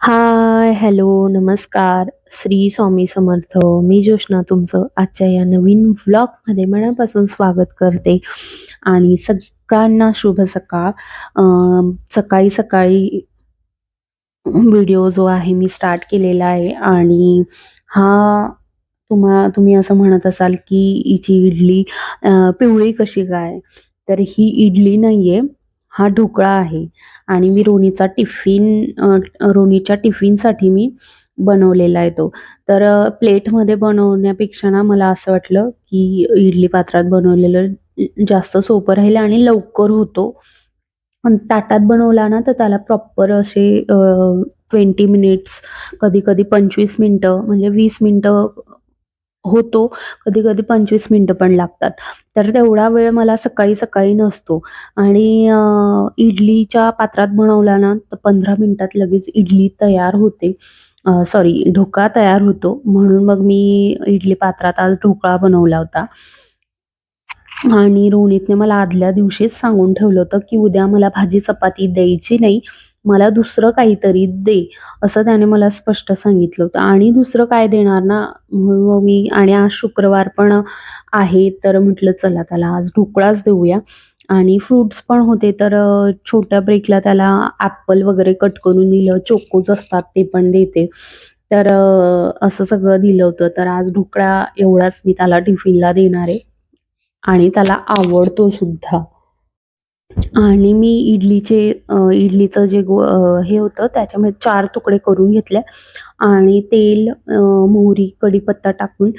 हाय, hello, नमस्कार. श्री स्वामी समर्थ. मी जोशना तुमचं आजच्या या नवीन व्लॉगमध्ये मनापासून स्वागत करते आणि सगळ्यांना शुभ सकाळ. सकाळी-सकाळी व्हिडिओ जो आहे मी स्टार्ट केलेला आहे आणि हा तुम्हा तुम्ही असं म्हणत असाल, की हिची इडली पिवळी कशी काय? तर ही इडली नाही आहे हा ढोकळा आहे आणि मी रोनीचा टिफिन रोणीच्या रोनीच्या टिफिनसाठी मी बनवलेला आहे तो. तर प्लेटमध्ये बनवण्यापेक्षा ना मला असं वाटलं, की इडली पात्रात बनवलेलं जास्त सोपं राहील आणि लवकर होतो. ताटात बनवला ना, तर त्याला प्रॉपर असे ट्वेंटी मिनिट्स, कधी-कधी पंचवीस मिनटं म्हणजे वीस मिनटं होतो, कधी-कधी पंचवीस मिनटं पण लागतात. तर तेवढा वेळ मला सकाळी-सकाळी नसतो आणि इडलीच्या पात्रात बनवला ना, तर पंधरा मिनटात लगेच इडली तयार होते. सॉरी ढोकळा तयार होतो. म्हणून मग मी इडली पात्रात आज ढोकळा बनवला होता. आणि रोहितने मला आदल्या दिवशीच सांगून ठेवलं होतं, की "उद्या मला भाजी-चपाती द्यायची नाही. मला दुसरं काहीतरी दे." असं त्याने मला स्पष्ट सांगितलं होतं आणि दुसरं काय देणार ना, म्हणून मग मी आणि आज शुक्रवार पण आहे, तर म्हटलं चला त्याला आज ढोकळाच देऊया आणि फ्रुट्स पण होते, तर छोट्या ब्रेकला त्याला ॲपल वगैरे कट करून दिलं, चोकोज असतात ते पण देते. तर असं सगळं दिलं होतं. तर आज ढोकळा एवढाच मी त्याला टिफिनला देणार आहे आणि त्याला आवडतो सुद्धा. आणि मी इडलीचे इडलीचं जे गो हे होतं त्याच्यामध्ये चार तुकडे करून घेतले आणि तेल, मोहरी, कढीपत्ता टाकून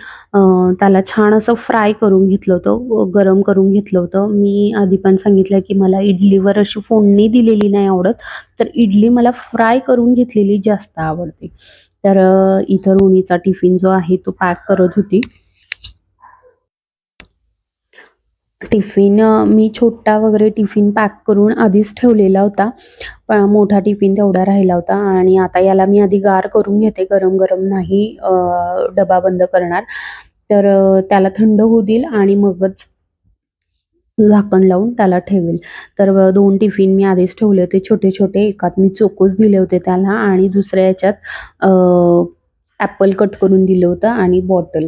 त्याला छान असं फ्राय करून घेतलं होतं, गरम करून घेतलं होतं. मी आधी पण सांगितलं, की मला इडलीवर अशी फोडणी दिलेली नाही आवडत, तर इडली मला फ्राय करून घेतलेली जास्त आवडते. तर इथं रोणीचा टिफिन जो आहे तो पॅक करत होती. टिफिन मी छोटा वगैरे टिफिन पॅक करून आधीच ठेवलेला होता. पण मोठा टिफिन तेवढा राहिला होता आणि आता याला मी आधी गार करून घेते. गरम-गरम नाही डबा बंद करणार. तर त्याला थंड होऊ देईल आणि मगच झाकण लावून त्याला ठेवेल. तर दोन टिफिन मी आधीच ठेवले होते छोटे-छोटे. एकात मी चोकोस दिले होते त्याला आणि दुसऱ्या याच्यात ॲपल कट करून दिलं होतं आणि बॉटल.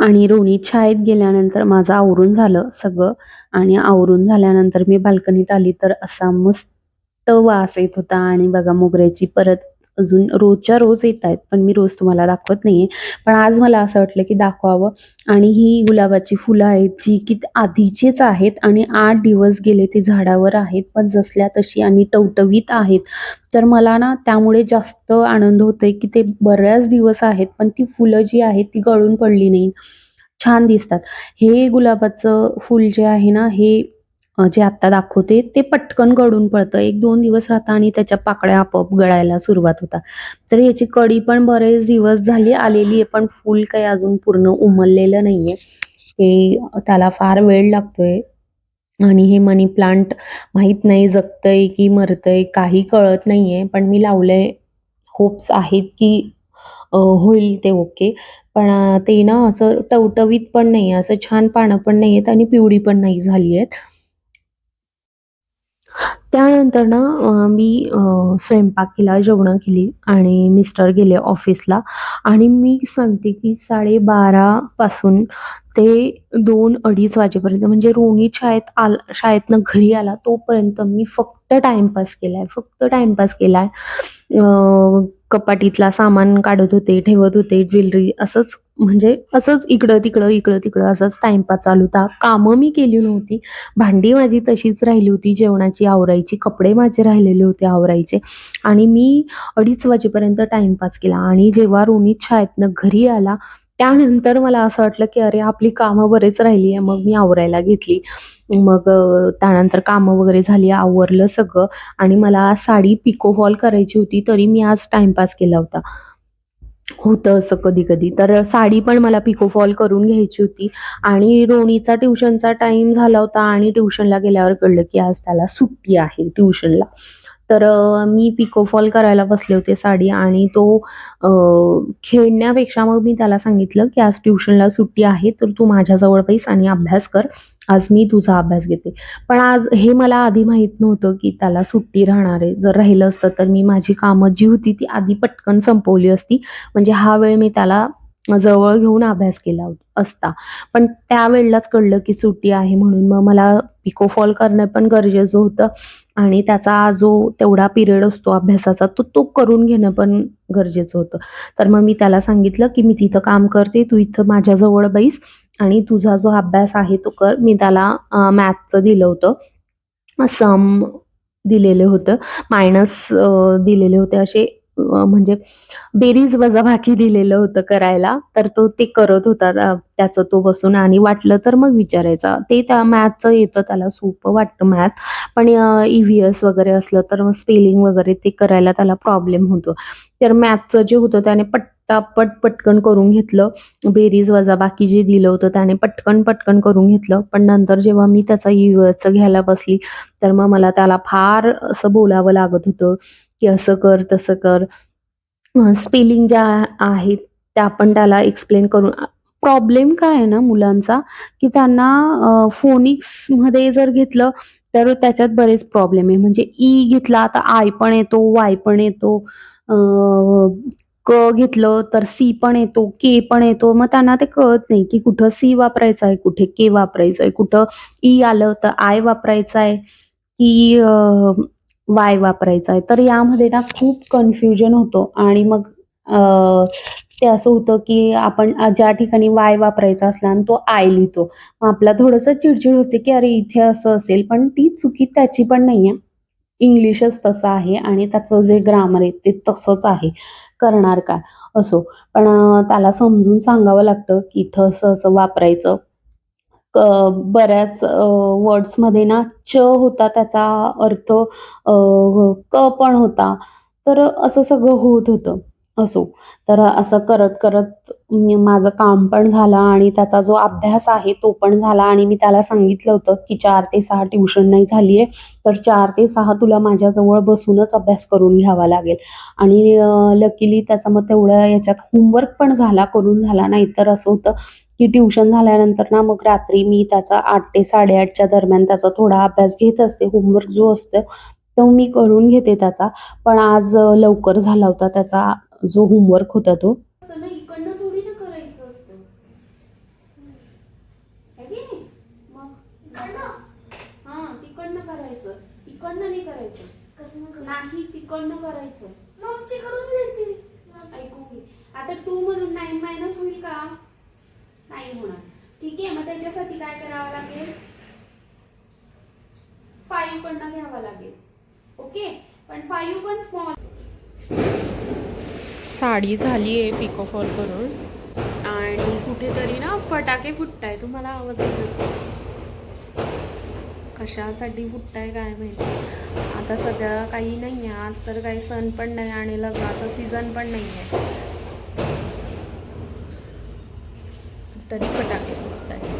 आणि रोणी शाळेत गेल्यानंतर माझं आवरून झालं सगळं. आणि आवरून झाल्यानंतर मी बाल्कनीत आली तर असा मस्त वास येत होता. आणि बघा मोगऱ्याची परत अजून रोजच्या रोज येत आहेत पण मी रोज तुम्हाला दाखवत नाहीये. पण आज मला असं वाटलं, की दाखवावं आणि ही गुलाबाची फुलं आहेत, जी की आधीचीच आहेत आणि आठ दिवस गेले ते झाडावर आहेत, पण जसल्या तशी आणि टवटवीत आहेत. तर मला ना त्यामुळे जास्त आनंद होतोय, की ते बऱ्याच दिवस आहेत, पण ती फुलं जी आहेत ती गळून पडली नाही. छान दिसतात. हे गुलाबाचं फूल जे आहे ना, हे जे आत्ता दाखवते ते पटकन गळून पडतं. 1-2 दिवस राहतं आणि त्याच्या पाकळ्या आपोआप गळायला सुरुवात होतात. तर ह्याची कडी पण बरेच दिवस झाली आलेली आहे, पण फूल काही अजून पूर्ण उमललेलं नाहीये. ते त्याला फार वेळ लागतोय आणि हे मनी प्लांट माहीत नाही जगतंय की मरतंय काही कळत नाहीये. पण मी लावलंय. होप्स आहेत की होईल ते ओके. पण ते ना असं टवटवीत पण नाहीये, असं छान पानं पण नाही आहेत आणि पिवळी पण नाही झाली आहेत. त्यानंतर ना मी स्वयंपाक केला, जेवणं केली आणि मिस्टर गेले ऑफिसला आणि मी सांगते की साडेबारापासून ते दोन अडीच वाजेपर्यंत म्हणजे रोनी शाळेत आल शाळेतनं घरी आला तोपर्यंत मी फक्त टाईमपास केलाय, फक्त टाईमपास केलाय. आहे कपाटीतला सामान काढत होते, ठेवत होते, ज्वेलरी असंच म्हणजे असंच इकडं-तिकडं, इकडं-तिकडं असंच टाइमपास चालू होता. कामं मी केली नव्हती. भांडी माझी तशीच राहिली होती जेवणाची आवरायची, कपडे माझे राहिलेले होते आवरायचे आणि मी अडीच वाजेपर्यंत टाइमपास केला आणि जेव्हा रोनित शाळेतनं घरी आला, त्यानंतर मला असं वाटलं, की अरे आपली कामं बरेच राहिली आहे. मग मी आवरायला घेतली. मग त्यानंतर कामं वगैरे झाली, आवरलं सगळं आणि मला साडी पिको हॉल करायची होती, तरी मी आज टाइमपास केला होता. होतं असं कधी-कधी. तर साडी पण मला पिको फॉल करून घ्यायची होती आणि रोणीचा ट्युशनचा टाईम झाला होता आणि ट्युशनला गेल्यावर कळलं, की आज त्याला सुट्टी आहे ट्युशनला. तर मी पिकोफॉल करायला बसले होते साडी आणि तो खेळण्यापेक्षा मग मी त्याला सांगितलं, की "आज ट्युशनला सुट्टी आहे, तर तू माझ्याजवळ पैस आणि अभ्यास कर. आज मी तुझा अभ्यास घेते." पण आज हे मला आधी माहीत नव्हतं, की त्याला सुट्टी राहणार आहे. जर राहिलं असतं तर मी माझी कामं जी होती ती आधी पटकन संपवली असती. म्हणजे हा वेळ मी त्याला जवळ घेऊन अभ्यास केला असता. पण त्यावेळेलाच कळलं, की सुट्टी आहे म्हणून मग मला पिको फॉल करणं पण गरजेचं होतं आणि त्याचा जो तेवढा पिरियड असतो अभ्यासाचा तो तो करून घेणं पण गरजेचं होतं. तर मग मी त्याला सांगितलं, की "मी तिथं काम करते, तू इथं माझ्याजवळ बैस आणि तुझा जो अभ्यास आहे तो कर." मी त्याला मॅथचं दिलं होतं. सम दिलेले होतं. मायनस दिलेले होते असे म्हणजे बेरीज वजाबाकी दिलेलं होतं करायला. तर तो ते करत होता त्याचं तो बसून आणि वाटलं तर मग विचारायचा. ते त्या मॅथचं येतं त्याला सोपं वाटतं मॅथ. पण अ, ई-व्ही-एस वगैरे असलं तर मग स्पेलिंग वगैरे ते करायला त्याला प्रॉब्लेम होतो. तर मॅथचं जे होतं त्याने पट पटकन करून घेतलं. बेरीज वजाबाकी जे दिलं होतं त्याने पटकन, पटकन करून घेतलं. पण नंतर जेव्हा मी त्याचा युएचं घ्यायला बसली, तर मग मला त्याला फार असं बोलावं लागत होतं, की "असं कर, तसं कर." स्पेलिंग ज्या आहेत त्या पण त्याला एक्सप्लेन करून प्रॉब्लेम काय आहे ना मुलांचा, की त्यांना फोनिक्स फोनिक्समध्ये जर घेतलं तर त्याच्यात बरेच प्रॉब्लेम आहे. म्हणजे ई घेतला आता आय पण येतो, वाय पण येतो. क घेतलं तर सी पण येतो, के पण येतो. मग त्यांना ते कळत नाही, की कुठं सी वापरायचं आहे, कुठे के वापरायचं आहे, कुठं ई आलं तर आय वापरायचं आहे, की वाय वापरायचा आहे. तर यामध्ये ना खूप कन्फ्युजन होतो आणि मग ते असं होतं, की आपण ज्या ठिकाणी वाय वापरायचा असला आणि तो आय लिहितो. मग आपला थोडंसं चिडचिड होते, की अरे इथे असं असेल. पण ती चुकी त्याची पण नाहीये. इंग्लिशच तसं आहे आणि त्याचं जे ग्रामर आहे ते तसंच आहे. करणार काय? असो. पण त्याला समजून सांगावं लागतं, की इथं असं-असं वापरायचं. क बऱ्याच वर्ड्समध्ये ना च होता त्याचा अर्थ क पण होता. तर असं सगळं होत होतं. असो. तर असं करत-करत मी माझं काम पण झालं आणि त्याचा जो अभ्यास आहे तो पण झाला आणि मी त्याला सांगितलं होतं, की चार ते सहा ट्युशन नाही झाली आहे. तर चार ते सहा तुला माझ्याजवळ बसूनच अभ्यास करून घ्यावा लागेल. आणि लकीली त्याचा मग तेवढं याच्यात होमवर्क पण झाला, करून झाला. नाहीतर असं होतं, की ट्युशन झाल्यानंतर ना मग रात्री मी त्याचा आठ ते 8:30च्या दरम्यान त्याचा थोडा अभ्यास घेत असते. होमवर्क जो असतो तो मी करून घेते त्याचा. पण आज लवकर झाला होता त्याचा जो होमवर्क होता तो. असतं ना इकडनं थोडी ना करायचं असतं. है की नाही? मग हा तिकडनं करायचं. इकडनं नाही करायचं. नाही तिकडनं करायचं. ऐकू घे. आता टू मधून नाईन मायनस होईल का? नाही होणार. ठीक आहे मग त्याच्यासाठी काय करावं लागेल? फाईव्ह कडनं घ्यावं लागेल. ओके पण फाईव्ह पण स्मॉल साडी झाली आहे पिको फॉल करून. आणि कुठेतरी ना फटाके फुटताय. तुम्हाला आवाज येत असेल कशासाठी फुटताय काय माहिती? आता सध्या काही नाही आहे आज तर काही सण पण नाही आणि लग्नाचं सीझन पण नाही आहे तरी फटाके फुटत आहे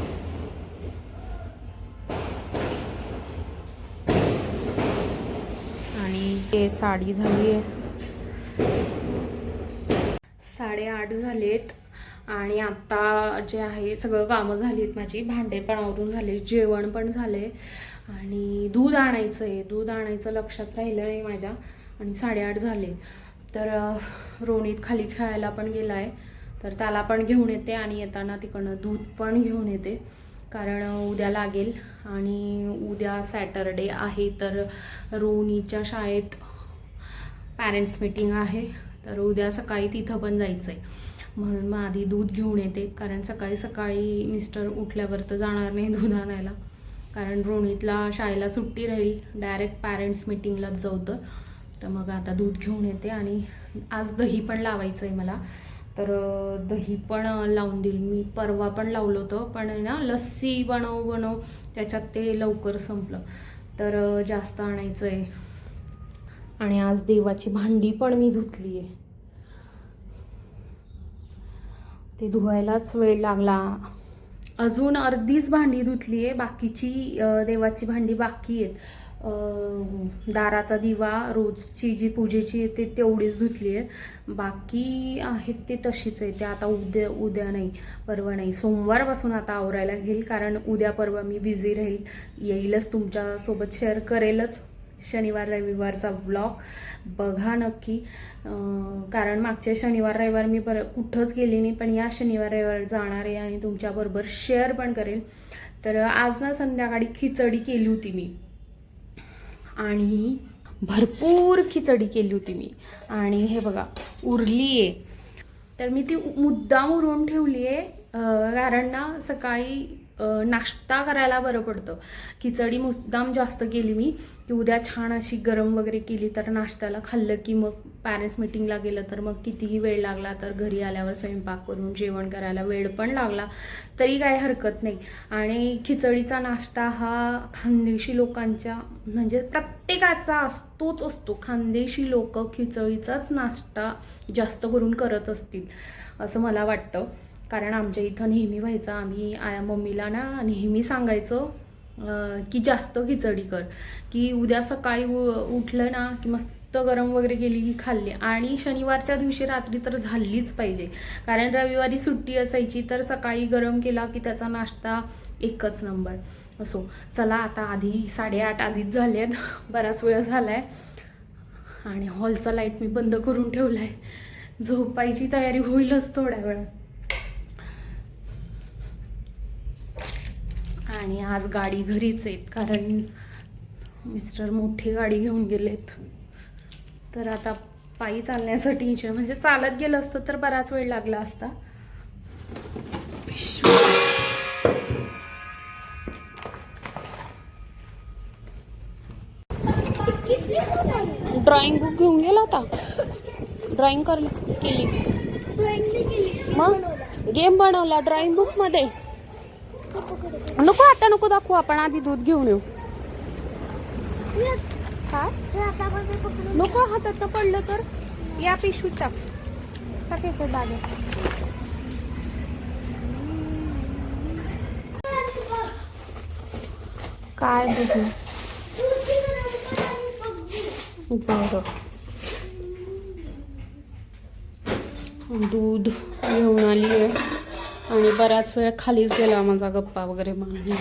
आणि ते साडी झाली आहे. साडेआठ झालेत. आणि आत्ता जे आहे सगळं कामं झाली आहेत माझी. भांडे पण आवरून झाले जेवण पण झाले. आणि दूध आणायचं आहे दूध आणायचं लक्षात राहिलं नाही माझ्या. आणि साडेआठ झाले. तर रोणीत खाली खेळायला पण गेला आहे तर त्याला पण घेऊन येते आणि येताना तिकडनं दूध पण घेऊन येते. कारण उद्या लागेल. आणि उद्या सॅटरडे आहे तर रोनीच्या शाळेत पॅरेंट्स मीटिंग आहे. तर उद्या सकाळी तिथं पण जायचं आहे म्हणून मग आधी दूध घेऊन येते. कारण सकाळी सकाळी मिस्टर उठल्यावर तर जाणार नाही दूध आणायला. कारण रोणीतला शाळेला सुट्टी राहील. डायरेक्ट पॅरेंट्स मीटिंगलाच जाऊ तर मग आता दूध घेऊन येते आणि आज दही पण लावायचं आहे मला. तर दही पण लावून देईल. मी परवा पण लावलं होतं. पण ना लस्सी बनव बनव. त्याच्यात ते लवकर संपलं. तर जास्त आणायचं आहे आणि आज देवाची भांडी पण मी धुतली आहे ते धुवायलाच वेळ लागला. अजून अर्धीच भांडी धुतली आहे बाकीची देवाची भांडी बाकी आहेत. दाराचा दिवा रोजची जी पूजेची आहे ते तेवढीच धुतली आहे बाकी आहेत ते तशीच आहे ते आता उद्या उद्या नाही परवा नाही. सोमवारपासून आता आवरायला घेईल कारण उद्या परवा मी बिझी राहील. येईलच तुमच्यासोबत शेअर करेलच. शनिवार रविवारचा ब्लॉग बघा नक्की. कारण मागच्या शनिवार रविवार मी पर कुठंच गेली नाही पण या शनिवार रविवार जाणार आहे आणि तुमच्याबरोबर शेअर पण करेल. तर आज ना संध्याकाळी खिचडी केली होती मी. आणि भरपूर खिचडी केली होती मी. आणि हे बघा उरली आहे. तर मी ती मुद्दाम उरून ठेवली आहे. कारण ना सकाळी नाश्ता करायला बरं पडतं. खिचडी मुद्दाम जास्त केली मी की उद्या छान अशी गरम वगैरे केली तर नाश्त्याला खाल्लं की मग पॅरेंट्स मिटिंगला गेलं तर मग कितीही वेळ लागला तर घरी आल्यावर स्वयंपाक करून जेवण करायला वेळ पण लागला. तरी काही हरकत नाही. आणि खिचडीचा नाश्ता हा खानदेशी लोकांच्या म्हणजे प्रत्येकाचा असतोच असतो. खानदेशी लोक खिचडीचाच नाश्ता जास्त करून करत असतील असं मला वाटतं. कारण आमच्या इथं नेहमी व्हायचं आम्ही आया मम्मीला ना नेहमी सांगायचं की जास्त खिचडी कर. की उद्या सकाळी उ- उठलं ना की मस्त गरम वगैरे केली की खाल्ली. आणि शनिवारच्या दिवशी रात्री तर झालीच पाहिजे. कारण रविवारी सुट्टी असायची तर सकाळी गरम केला की त्याचा नाश्ता एकच नंबर. असो. चला आता आधी साडेआठ आधीच झाले आहेत बराच वेळ झाला आहे आणि हॉलचा लाइट मी बंद करून ठेवला आहे झोपायची तयारी होईलच थोड्या वेळात. आणि आज गाडी घरीच आहेत कारण मिस्टर मोठी गाडी घेऊन गेलेत. तर आता पायी टेन्शन म्हणजे चालत गेलं असतं तर बराच वेळ लागला असता. ड्रॉइंग बुक घेऊन गेला होता? ड्रॉइंग कर केली. मग? गेम बनवला ड्रॉइंग बुकमध्ये नको आता नको दाखवू आपण आधी दूध घेऊन येऊ. काय नको हातात पडलं तर. या पिशवीत टाक टाकायच्या बागेत काय बघू. बरं. दूध घेऊन आली आहे आणि बराच वेळ खालीच गेला माझा गप्पा वगैरे मारणे.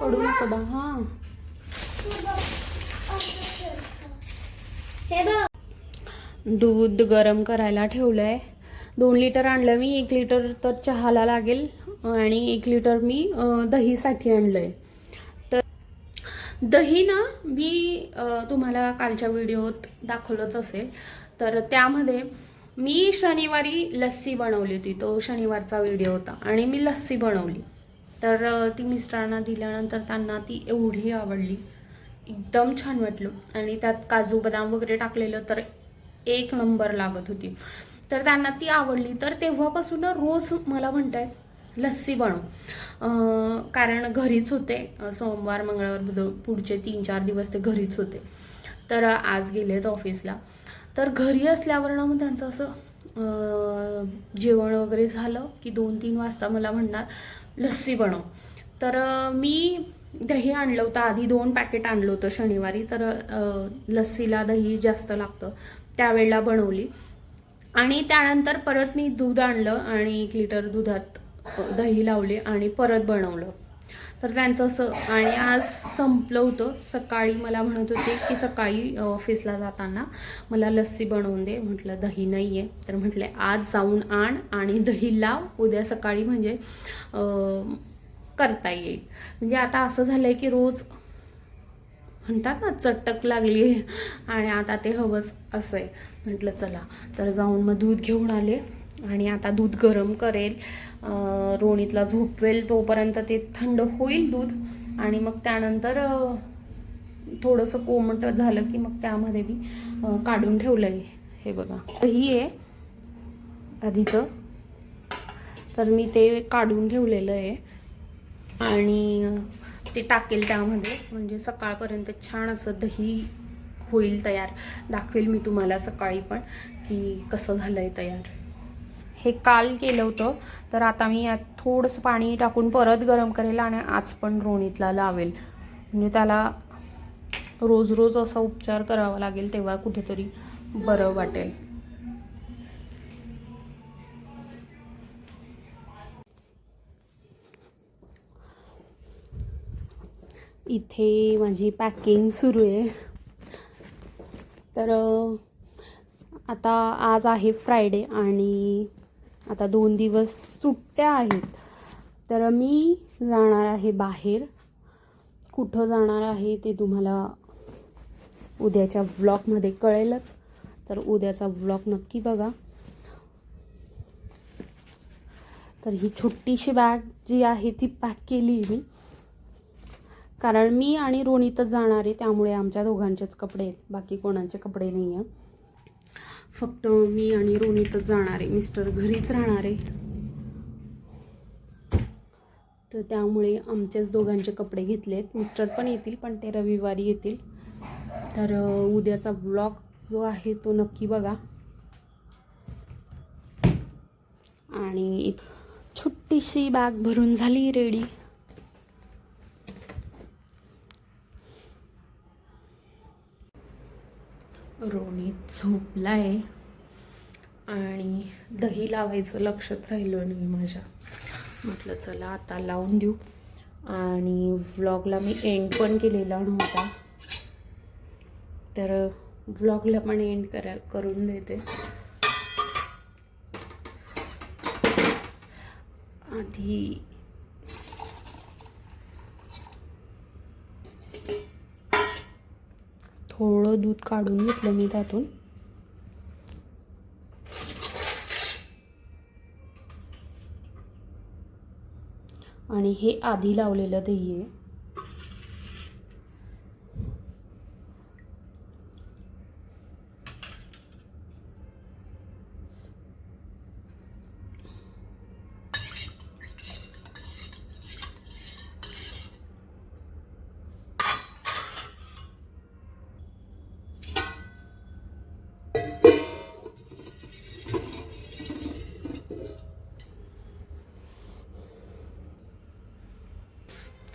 पडू नको बा हां. दूध गरम करायला ठेवलं आहे दोन लिटर आणलं मी एक लिटर तर चहाला लागेल आणि एक लिटर मी दहीसाठी आणलं आहे तर दही ना मी तुम्हाला कालच्या व्हिडिओत दाखवलंच असेल. तर त्यामध्ये मी शनिवारी लस्सी बनवली होती. तो शनिवारचा व्हिडिओ होता आणि मी लस्सी बनवली. तर ती मिस्टरांना दिल्यानंतर त्यांना ती एवढी आवडली. एकदम छान वाटलं. आणि त्यात काजू बदाम वगैरे टाकलेलं तर एक नंबर लागत होती. तर त्यांना ती आवडली. तर तेव्हापासून रोज मला म्हणतायत लस्सी बनव. कारण घरीच होते. सोमवार मंगळवार बुध पुढचे तीन चार दिवस ते घरीच होते. तर आज आज गेलेत ऑफिसला तर घरी असल्यावर ना मग त्यांचं असं जेवण वगैरे झालं की दोन तीन वाजता मला म्हणणार लस्सी बनव. तर मी दही आणलं होतं आधी दोन पॅकेट आणलं होतं शनिवारी तर लस्सीला दही जास्त लागतं त्यावेळेला बनवली. आणि त्यानंतर परत मी दूध आणलं आणि एक लिटर दुधात दही लावले आणि परत बनवलं. तर त्यांचं असं आणि आज संपलं होतं. सकाळी मला म्हणत होते की सकाळी ऑफिसला जाताना मला लस्सी बनवून दे. म्हटलं दही नाही आहे तर म्हटलं आज जाऊन आण आणि दही लाव. उद्या सकाळी म्हणजे करता येईल. म्हणजे आता असं झालं आहे की रोज म्हणतात ना चटक लागली आणि आता ते हवंच असं आहे म्हटलं चला. तर जाऊन मग दूध घेऊन आले. आणि आता दूध गरम करेल. रोणीतला झोपवेल तोपर्यंत ते थंड होईल दूध. आणि मग त्यानंतर थोडंसं कोमट झालं की मग त्यामध्ये मी काढून ठेवलं आहे हे बघा. ही आहे आधीचं. तर मी ते काढून ठेवलेलं आहे. आणि ते टाकेल त्यामध्ये. म्हणजे सकाळपर्यंत छान असं दही होईल तयार. दाखवेल मी तुम्हाला सकाळी पण की कसं झालं आहे तयार. हे काल केलं होतं. तर आता मी यात थोडंसं पाणी टाकून परत गरम करेल आणि आज पण रोणीतला लावेल. म्हणजे त्याला रोज रोज असा उपचार करावा लागेल तेव्हा कुठेतरी बरं वाटेल. इथे माझी पॅकिंग सुरू आहे. तर आता आज आहे फ्रायडे आणि आता दोन दिवस सुट्ट्या आहेत. तर मी जाणार आहे बाहेर. कुठं जाणार आहे ते तुम्हाला उद्याच्या व्लॉगमध्ये कळेलच. तर उद्याचा व्लॉग नक्की बघा. तर ही छोटीशी बॅग जी आहे ती पॅक केली मी. कारण मी आणि रोणीतच जाणार आहे त्यामुळे आमच्या दोघांचेच कपडे आहेत. बाकी कोणाचे कपडे नाही आहे फक्त मी आणि रोणीतच जाणार आहे. मिस्टर घरीच राहणार आहे. तर त्यामुळे आमच्याच दोघांचे कपडे घेतलेत. मिस्टर पण येतील पण ते रविवारी येतील. तर उद्याचा ब्लॉग जो आहे तो नक्की बघा. आणि छोटीशी बॅग भरून झाली रेडी रोणीत झोपला आहे आणि दही लावायचं लक्षात राहिलं नाही माझ्या. म्हटलं चला आता लावून देऊ. आणि व्लॉगला मी एंड पण केलेला नव्हता. तर व्लॉगला पण एंड करा करून देते. आधी थोडं दूध काढून घेतलं मी त्यातून. आणि हे आधी लावलेलं दही आहे.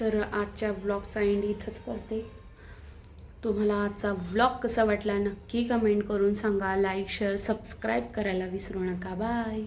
तर आजच्या ब्लॉगचा एंड इथंच करते. तुम्हाला आजचा ब्लॉग कसा वाटला नक्की कमेंट करून सांगा. लाईक शेअर सबस्क्राईब करायला विसरू नका. बाय